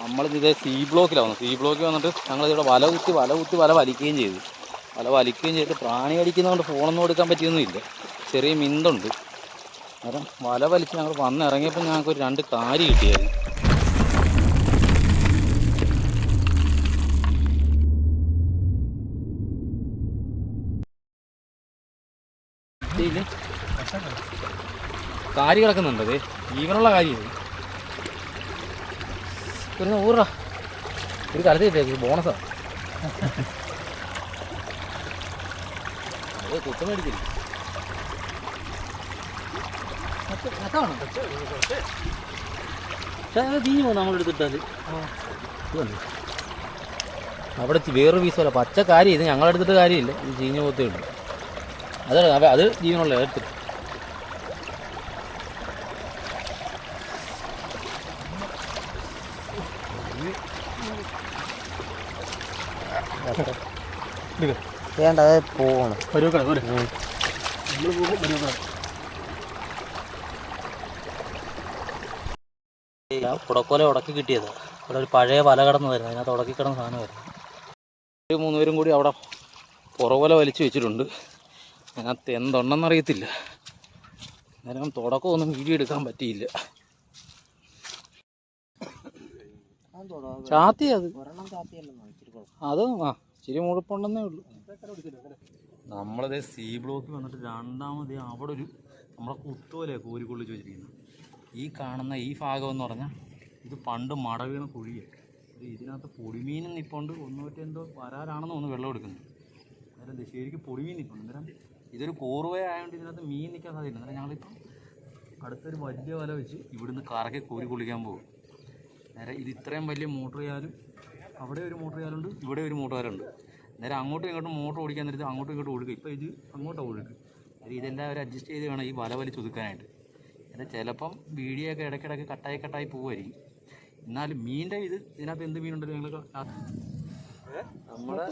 നമ്മളിത് C ബ്ലോക്കിലാണ് C ബ്ലോക്കിൽ വന്നിട്ട് ഞങ്ങളിവിടെ വല കുത്തി വല കുത്തി വല വലിക്കുകയും ചെയ്തു. വല വലിക്കുകയും ചെയ്തിട്ട് പ്രാണി കടിക്കുന്നതുകൊണ്ട് ഫോണൊന്നും എടുക്കാൻ പറ്റിയൊന്നുമില്ല. ചെറിയ മിന്തുണ്ട്. അന്നേരം വല വലിച്ച് ഞങ്ങൾ വന്നിറങ്ങിയപ്പോൾ ഞങ്ങൾക്ക് ഒരു രണ്ട് കാരി കിട്ടിയായിരുന്നു. കാരി കിടക്കുന്നുണ്ട് ജീവനുള്ള കാര്യമാണ് ഒരു ഊറ ഒരു കലത്തി അത് കുത്തം മേടിക്കില്ല തീരുമോ നമ്മളെടുത്തിട്ടാൽ അവിടെ ചി- വേറൊരു പീസ് പോലെ. പച്ച കാര്യം ഇത് ഞങ്ങളെടുത്തിട്ട് കാര്യമില്ല. ഇത് ചീഞ്ഞ പോത്തേ ഉള്ളൂ. അതാണ് അത് ജീവനുള്ള എടുത്തിട്ട്. വേണ്ട അത് പോകണം കുടക്കോല ഉടക്കി കിട്ടിയത്. ഇവിടെ ഒരു പഴയ വല കിടന്നതായിരുന്നു വരുന്നത് അതിനകത്ത് ഉടക്കി കിടന്ന സാധനം വരുന്നത് ഒരു മൂന്നുപേരും കൂടി അവിടെ പുറകോല വലിച്ചു വെച്ചിട്ടുണ്ട്. അതിനകത്ത് എന്തുണ്ടെന്ന് അറിയത്തില്ല. അന്നേരം തുടക്കമൊന്നും വീഡിയോ എടുക്കാൻ പറ്റിയില്ല. ചാത്തി അത്. അത് ആ ഇച്ചിരി മുഴുപ്പുണ്ടെന്നേ ഉള്ളൂ. നമ്മളത് സി ബ്ലോക്ക് വന്നിട്ട് രണ്ടാമത് അവിടെ ഒരു നമ്മളെ കുത്തുപോലെ കോരിക്കൊള്ളിച്ച് വെച്ചിരിക്കുന്നത്. ഈ കാണുന്ന ഈ ഭാഗം എന്ന് പറഞ്ഞാൽ ഇത് പണ്ട് മട വീണ കുഴിയാണ് ഇതിനകത്ത് പൊടിമീൻ നിൽപ്പുണ്ട് ഒന്നൂറ്റി എന്തോ വരാറാണെന്ന് ഒന്ന് വെള്ളം എടുക്കുന്നത്. അന്നേരം ശരിക്കും പൊടിമീൻ നിൽപ്പുണ്ട് അന്നേരം ഇതൊരു കോറുവേ ആയതുകൊണ്ട് ഇതിനകത്ത് മീൻ നിൽക്കാൻ സാധ്യത അന്നേരം ഞങ്ങളിപ്പോൾ അടുത്തൊരു വലിയ വല വെച്ച് ഇവിടുന്ന് കറക്കി കോരി പോകും നേരെ ഇത് ഇത്രയും വലിയ മോട്ടർ അവിടെ ഒരു മോട്ടർ കാലുണ്ട് ഇവിടെ ഒരു മോട്ടർ കാലുണ്ട് നേരെ അങ്ങോട്ടും ഇങ്ങോട്ടും മോട്ടോർ ഓടിക്കാൻ നേരത്ത് അങ്ങോട്ടും ഇങ്ങോട്ടും ഒഴുകും ഇപ്പോൾ ഇത് അങ്ങോട്ടാണ് ഒഴുക്ക് അത് ഇതെല്ലാം അവർ അഡ്ജസ്റ്റ് ചെയ്ത് വേണം ഈ വല വലിച്ച് ഒതുക്കാനായിട്ട് എന്നാൽ ചിലപ്പം വീഡിയോ ഒക്കെ ഇടയ്ക്കിടയ്ക്ക് കട്ടായി കട്ടായി പോകുമായിരിക്കും എന്നാലും മീന്റെ ഇത് ഇതിനകത്ത് എന്ത് മീനുണ്ട് ഞങ്ങൾ നമ്മുടെ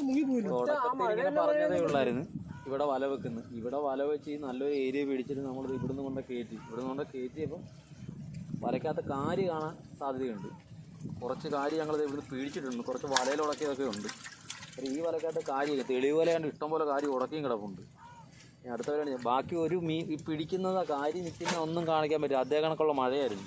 തുടക്കത്തിൽ ഇങ്ങനെ പറഞ്ഞതേ ഉള്ളായിരുന്നു. ഇവിടെ വല വെക്കുന്നു. ഇവിടെ വല വെച്ച് ഈ നല്ലൊരു ഏരിയ പിടിച്ചിട്ട് നമ്മൾ ഇവിടുന്ന് കൊണ്ട് കയറ്റി ഇവിടുന്ന് കൊണ്ട് കയറ്റിയപ്പം വലയ്ക്കകത്ത് കാരി കാണാൻ സാധ്യതയുണ്ട്. കുറച്ച് കാര്യം ഞങ്ങൾ ഇവിടുന്ന് പിടിച്ചിട്ടുണ്ട്. കുറച്ച് വലയിൽ ഉടക്കിയതൊക്കെ ഉണ്ട്. അപ്പോൾ ഈ വലക്കകത്ത് കാരിയൊക്കെ തെളിവ് വലയാണ്ട് ഇഷ്ടം പോലെ കാര്യം ഉടക്കിയും കിടപ്പുണ്ട്. ഞാൻ അടുത്ത വരെയാണ് ബാക്കി ഒരു മീൻ പിടിക്കുന്നത് കാരി നിൽക്കുന്ന ഒന്നും കാണിക്കാൻ പറ്റില്ല. അതേ കണക്കുള്ള മഴയായിരുന്നു.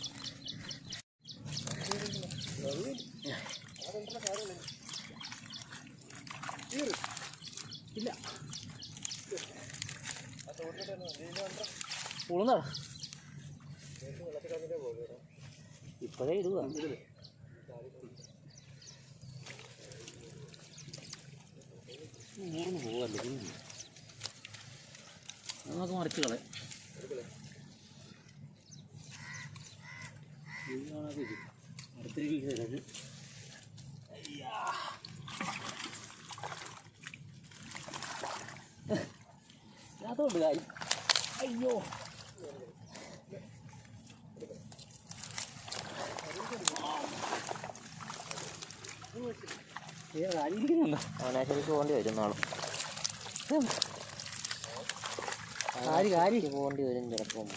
ഊർന്ന് പോവല്ലേ നമുക്ക് മറിച്ച് കളയാം അടുത്തൊരു വീട് അതുകൊണ്ട് കാര്യം അയ്യോ. അവനാശരിക്ക് പോകേണ്ടി വരും നാളെ. പോകേണ്ടി വരും ചിലപ്പം.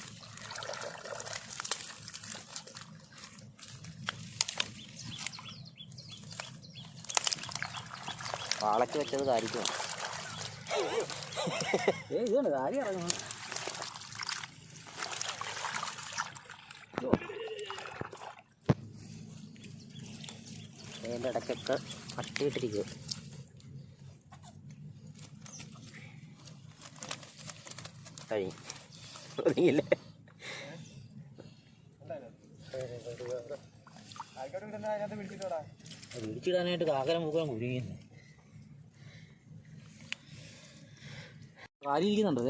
വാളയ്ക്ക് വെച്ചത് കാരിക്കും ഏ ഇതാണ് കാര്യം ഇറങ്ങണം ഇടയ്ക്കൊക്കെ പട്ടിയിട്ടിരിക്കും ഒതുങ്ങിയില്ലേ വിളിച്ചിടാനായിട്ട്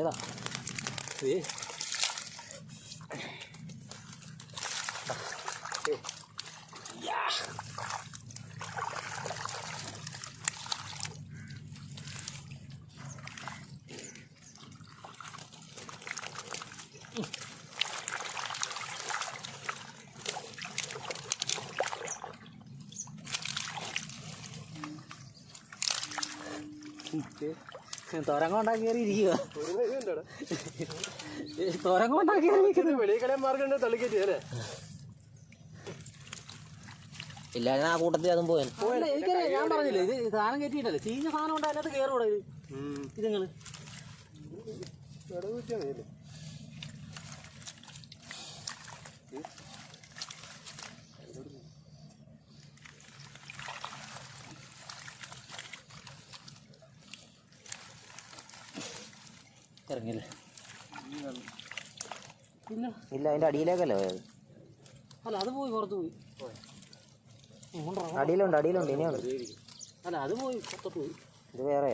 ഏതാ? ഏ? തുരങ്കം ഇരിക്കുക ഇല്ലാതെ ആ കൂട്ടത്തിൽ അതും പോയാൽ എനിക്കറിയാം ഞാൻ പറഞ്ഞില്ലേ ഇത് സാധനം കയറ്റിയിട്ടല്ലേ? ചീഞ്ഞ സാധനം കൊണ്ട് അതിനകത്ത് കയറൂടെ ഇത്? ഇതുങ്ങൾ ഇറങ്ങില്ലേ ഇല്ല ഇല്ല അതിന്റെ അടിയിലേക്കല്ലേ പോയത്? അല്ല അത് പോയി പുറത്ത് പോയി. അടിയിലുണ്ട് അടിയിലുണ്ട് ഇനിയുണ്ട്. അല്ല അത് പോയി പുറത്തോട്ട് പോയി. ഇത് വേറെ.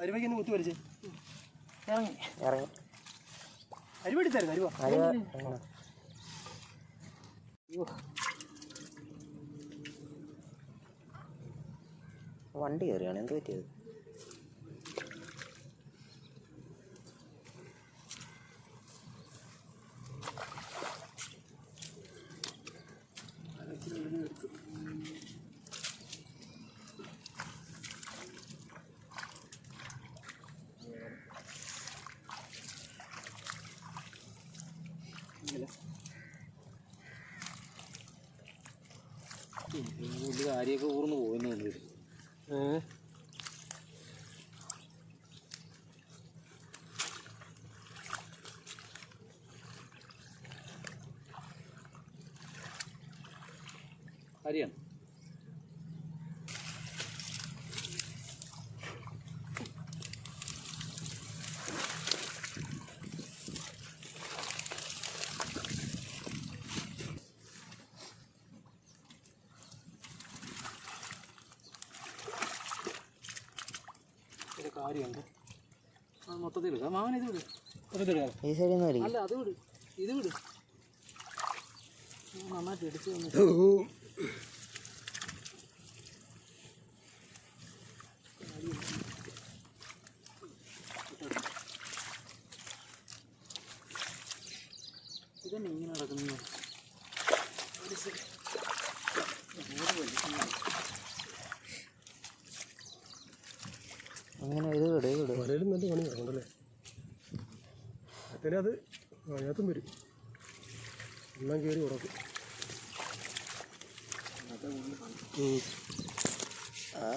അരിവയ്ക്ക് കുത്തി വലിച്ചേ ഇറങ്ങി. ഇറങ്ങി. അരിവ എടുത്തായിരുന്നു അരിവ അരിവ വണ്ടി കയറിയാണ് എന്ത് പറ്റിയത് വലിയ കാര്യമൊക്കെ ഊർന്ന് പോകുന്നുണ്ട് 嗯。ഒരു കാര്യമുണ്ട് അത് മൊത്തത്തിൽ എടുക്കാം മാമൻ ഇത് വിട് ഈ സൈഡിൽ നിന്ന് അല്ല അത് വിട് ഇത് വിട് നന്നായിട്ട് എടുത്ത് വന്നു ഇതന്നെ ഇങ്ങനെ നടക്കുന്നു അങ്ങനെ ഇത് വിട് ഇത് വിട് വലയിലും നല്ല പണി കിടക്കണ്ടല്ലേ അതിന് അത് അതിനകത്തും വരും. എല്ലാം കയറി ഉടക്കും ആ.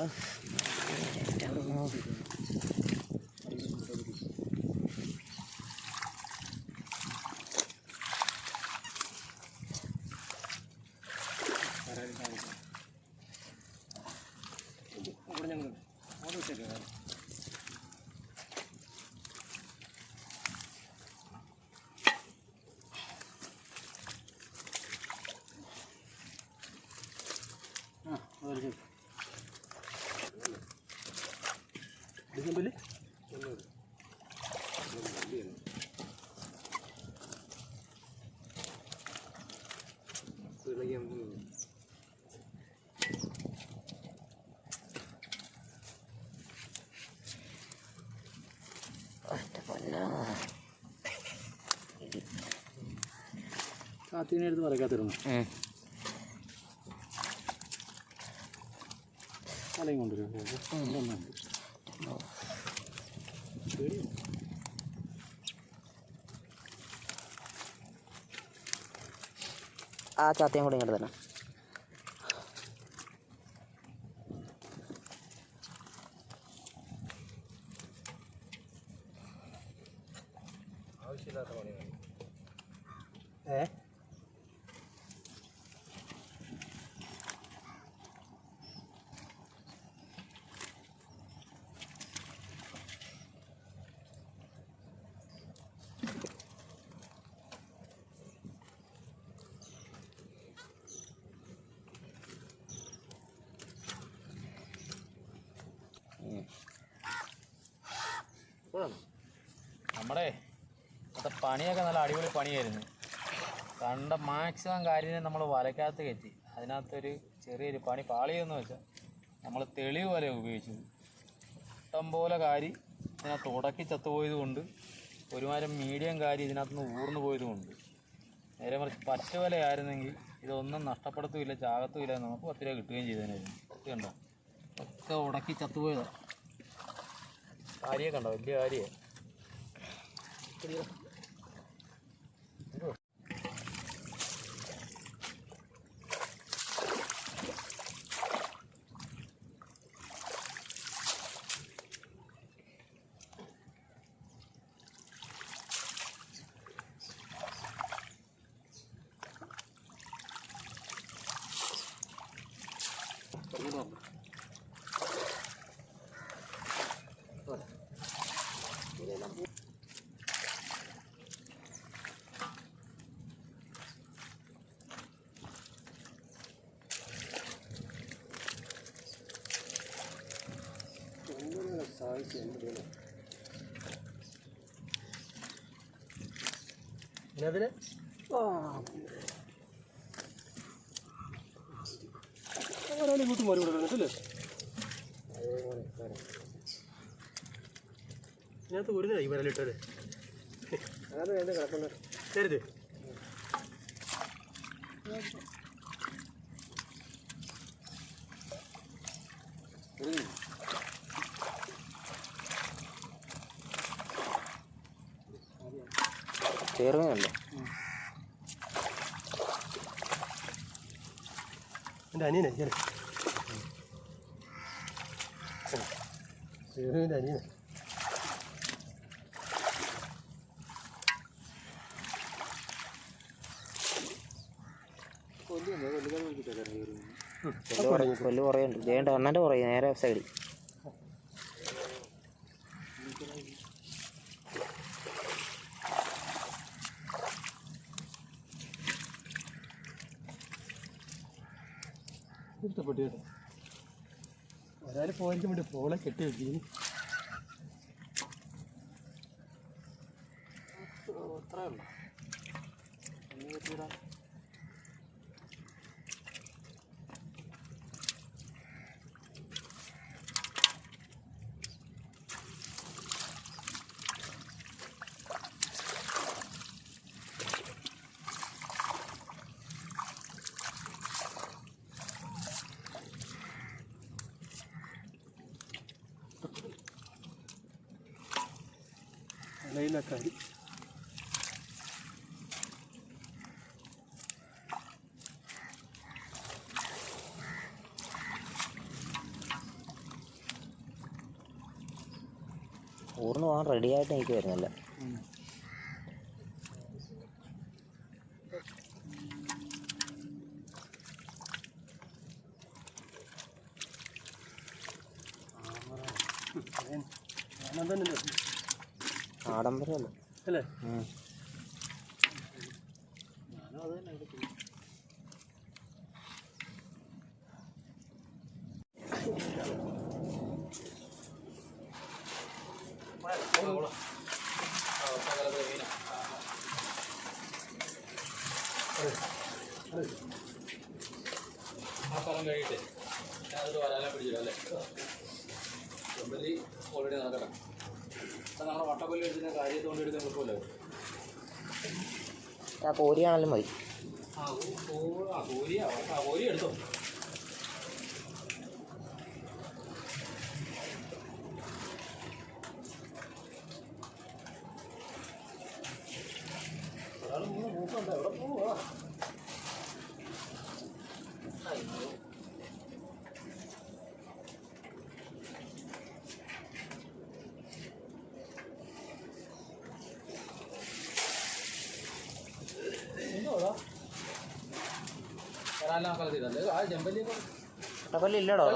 കാത്തിനെ എടുത്ത് പറക്കാത്തിരുന്നു ഉം. തലയും കൊണ്ടുവരും ആ ചാത്തയും കൂടെ ഇങ്ങോട്ട് തന്നെ ഏ? നമ്മുടെ ഇന്നത്തെ പണിയൊക്കെ നല്ല അടിപൊളി പണിയായിരുന്നു. കണ്ട മാക്സിമം കാര്യം നമ്മൾ വലക്കകത്ത് കയറ്റി. അതിനകത്തൊരു ചെറിയൊരു പണി പാളിയെന്ന് വെച്ചാൽ നമ്മൾ തെളിവ് പോലെ ഉപയോഗിച്ചത്. ഇഷ്ടംപോലെ കാരി ഇതിനകത്ത് ഉടക്കി ചത്തുപോയത് കൊണ്ട് ഒരുമാതിരി മീഡിയം കാരി ഇതിനകത്ത് നിന്ന് ഊർന്നു പോയത് കൊണ്ട്. നേരെ മറിച്ച് പച്ച വിലയായിരുന്നെങ്കിൽ ഇതൊന്നും നഷ്ടപ്പെടുത്തുമില്ല ചാകത്തുമില്ല നമുക്ക് പത്ത് രൂപ കിട്ടുകയും ചെയ്തതിനായിരുന്നു ഇത് കണ്ടോ? ഒക്കെ ഉടക്കി ചത്തുപോയതാണ് കാര്യമൊക്കെ ഉണ്ടോ വലിയ കാര്യമാണ് Tira. ഇതിനകത്തിന് അങ്ങനെ ഇങ്ങോട്ട് മാറി വിടണല്ലേ ഇതിനകത്ത് ഒരു ഈ വരലിട്ടത് ശരി ചേർമയുണ്ടോ എന്റെ അനിയനെ ശരി എന്റെ അനിയനെ. കൊല്ല് കുറേ കൊല്ലു കൊല്ലു ഉണ്ട് വേണ്ട അണ്ണന്റെ കുറേ നേരെ സൈഡിൽ ഫോളെ കെട്ടി വെച്ചിരുന്നു അത്രേ ഉള്ളൂ? ലൈനക്കാരി ഊർന്ന് പോകാൻ റെഡി ആയിട്ട് വരുന്നില്ല ഞാനതന്നെ തന്നെ ആഡംബരമല്ലേ അല്ലേ ആ സ്ഥലം കഴിയട്ടെ ഞാനതൊരു വരാനെ പിടിച്ചില്ല അല്ലേ ചെമ്പല്ലി ഓൾറെഡി നടക്കട്ടെ അപ്പം നമ്മുടെ വട്ടപ്പല്ലി എടുക്കുന്ന കാര്യത്തെ കൊണ്ട് എടുക്കാൻ കുഴപ്പമില്ല ആ കോരിയാണെങ്കിലും മതി. എടുത്തോ. ବୋଲି ଲଡ଼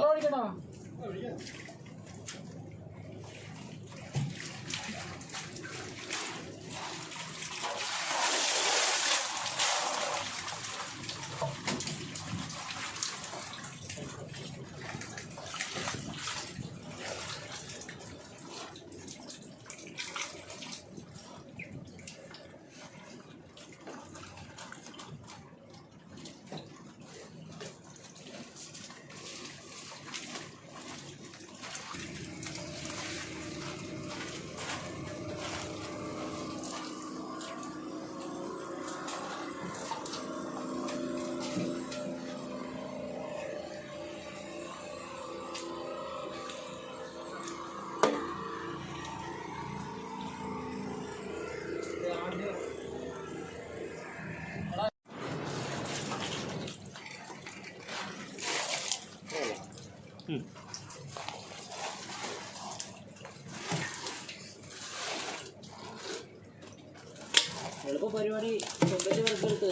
പരിപാടി വറുത്ത് എടുത്ത്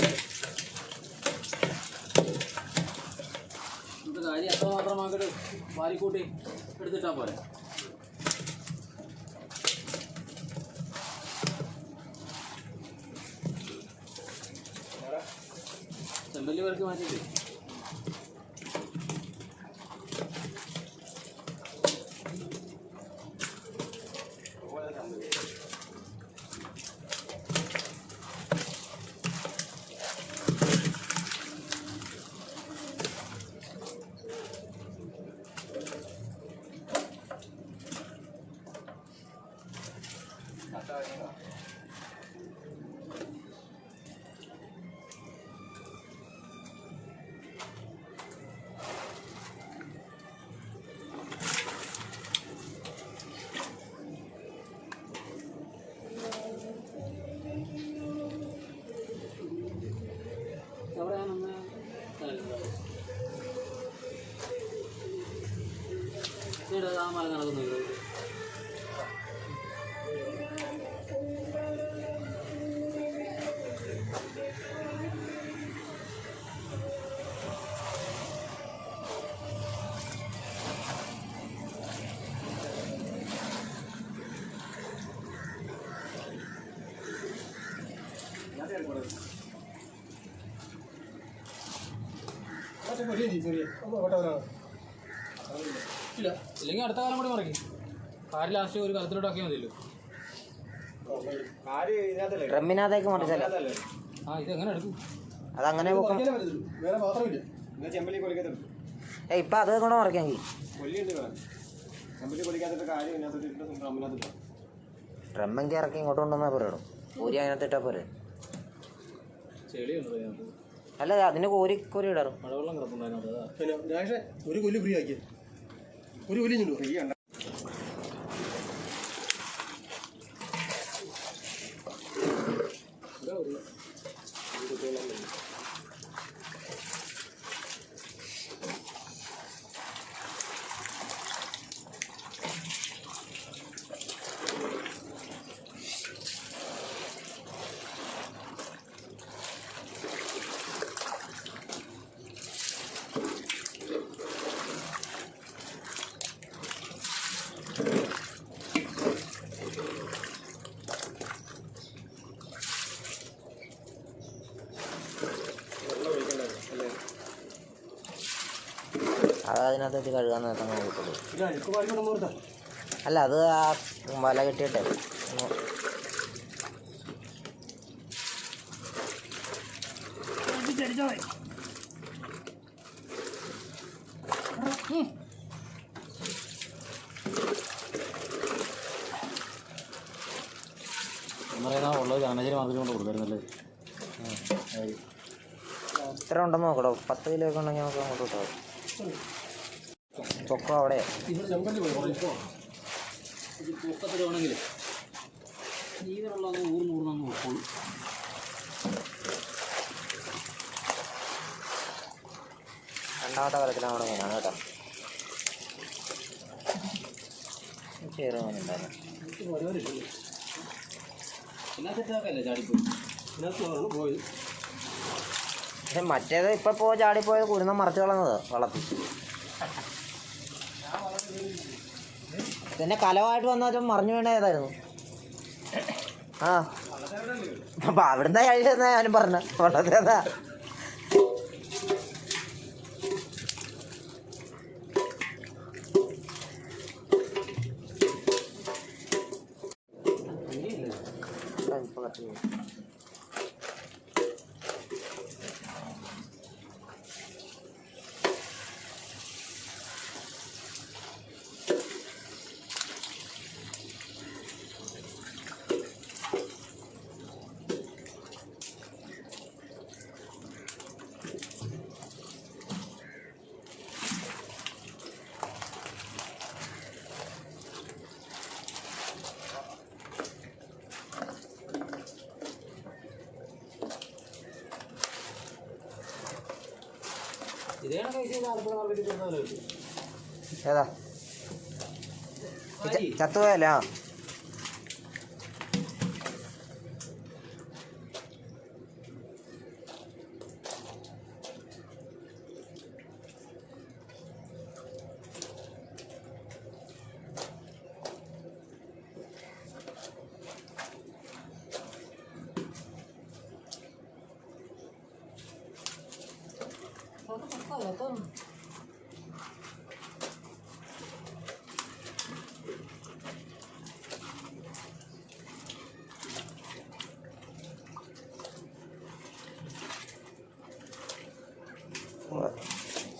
നമുക്ക് കാര്യം എത്ര മാത്രമാക്കിട്ട് വാരിക്കൂട്ടി പോലെ ചെമ്പല്ലി മാറ്റിയിട്ട് ഇവിടെ ആ മല നടക്കുന്നില്ല ഇല്ല ഇല്ലെങ്കിൽ അടുത്ത കാലം കൂടി മറക്കി. കാര് ലാസ്റ്റ് ഒരു കാലത്തിലോട്ട് ആക്കിയാൽ മതിയല്ലോ. ഡ്രമ്മിനകത്തേക്ക് മറിച്ചല്ല ആ ഇത് എങ്ങനെ എടുക്കും? അതങ്ങനെ ഏ ഇപ്പം അത് കൂടെ മറിക്കാമെങ്കിൽ ഡ്രമ്മിനകത്തിട്ട് ഡ്രമ്മെങ്കിൽ ഇറക്കി ഇങ്ങോട്ട് കൊണ്ടുവന്നാ പറയണം കോരി അതിനകത്ത് ഇട്ടാ പോരെ. അല്ല അതിന് കോരി കോരി ഇടാറും. ഒരു കൊല്ലം ഫ്രീ ആക്കിയ? ഒരു വലിയ അതിനകത്ത് വെച്ച് കഴുകാൻ നേരത്തെ അങ്ങനെ കിട്ടുള്ളൂ അല്ല അത് ആ വല കെട്ടിയിട്ടെ. ഉള്ളത് ചാനശ്ശേരി മാർക്കറ്റിൽ കൊണ്ട് കൊടുക്കായിരുന്നല്ലേ ഇത്ര ഉണ്ടെന്ന് നോക്കടോ. പത്ത് കിലോ ഒക്കെ ഉണ്ടെങ്കിൽ നമുക്ക് അങ്ങോട്ട് കിട്ടാം പൊക്കം അവിടെ. ജീവനുള്ള ഊർന്ന് ഊർന്ന് രണ്ടാമത്തെ കാലത്തിലാണ് ഞാൻ കേട്ടോ. പക്ഷെ മറ്റേത് ഇപ്പൊ പോ ചാടിപ്പോയത് കുരുന്ന മറച്ചു കളഞ്ഞത് വള്ളത്തിൽ. പിന്നെ കലമായിട്ട് വന്നാലും മറിഞ്ഞു വീണ ഏതായിരുന്നു? ആ. അപ്പൊ അവിടുന്ന് കഴിച്ചെന്നാ ഞാനും പറഞ്ഞ വള്ളത്തേതാ ഏതാ? ചത്തുപോയല്ലേ? ആ.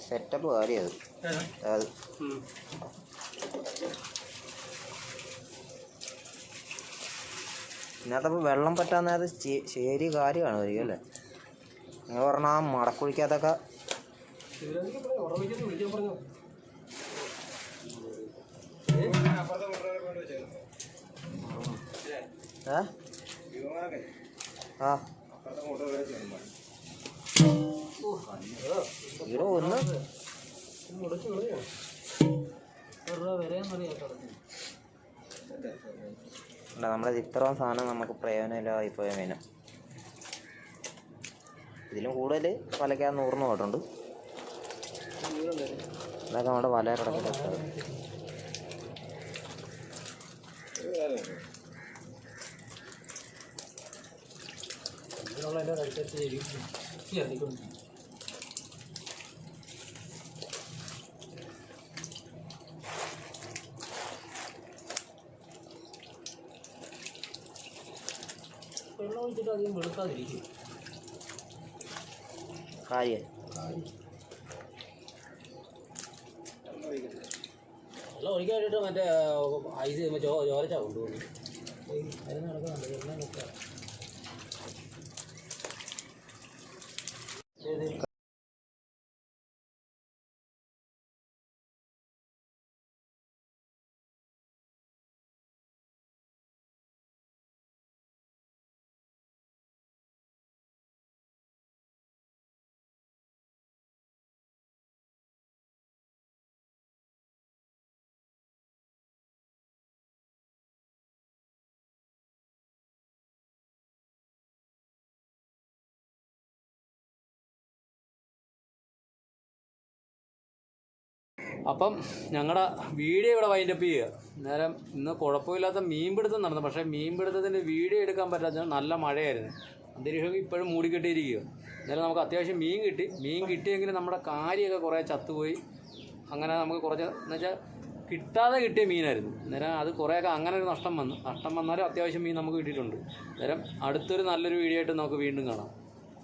സെറ്റപ്പ് കാര്യത് അത്. ഇതിനകത്തപ്പോൾ വെള്ളം പറ്റാന്നത് ശരി കാര്യമാണ് ഒരിക്കലും അല്ലേ? നിങ്ങൾ പറഞ്ഞ ആ മടക്കുഴിക്കകത്തൊക്കെ ആ ആ. ഇവിടെ ഒന്ന്? നമ്മളെ ഇത്രയും സാധനം നമുക്ക് പ്രയോജനമില്ലാതായി പോയ മീന. ഇതിലും കൂടുതൽ വലയ്ക്കാൻ നൂറിന് പോയിട്ടുണ്ട്. ഇതൊക്കെ നമ്മുടെ വല കിടക്കുന്ന ഇതിനുള്ള വെള്ളം ഒഴിച്ചിട്ട് അധികം വെളുക്കാതിരിക്കും. കാര്യം? വെള്ളം ഒഴിക്കാനായിട്ട് മറ്റേ ഐസ് ചോരച്ചാ കൊണ്ടുപോകുന്നു അതിന് നടക്കുന്നുണ്ട് എല്ലാം നോക്കാം അപ്പം ഞങ്ങളുടെ വീഡിയോ ഇവിടെ വൈൻഡപ്പ് ചെയ്യുക. നേരം ഇന്ന് കുഴപ്പമില്ലാത്ത മീൻപിടുത്തം നടന്നു. പക്ഷേ മീൻപിടുത്തത്തിന്റെ വീഡിയോ എടുക്കാൻ പറ്റാത്ത നല്ല മഴയായിരുന്നു. അന്തരീക്ഷം ഇപ്പോഴും മൂടിക്കെട്ടിയിരിക്കുക. നേരം നമുക്ക് അത്യാവശ്യം മീൻ കിട്ടി. മീൻ കിട്ടിയെങ്കിലും നമ്മുടെ കാര്യമൊക്കെ കുറേ ചത്തുപോയി. അങ്ങനെ നമുക്ക് കുറച്ച് എന്ന് വെച്ചാൽ കിട്ടാതെ കിട്ടിയ മീനായിരുന്നു. നേരം അത് കുറേയൊക്കെ അങ്ങനെ ഒരു നഷ്ടം വന്നു. നഷ്ടം വന്നാലും അത്യാവശ്യം മീൻ നമുക്ക് കിട്ടിയിട്ടുണ്ട്. നേരം അടുത്തൊരു നല്ലൊരു വീഡിയോ ആയിട്ട് നമുക്ക് വീണ്ടും കാണാം.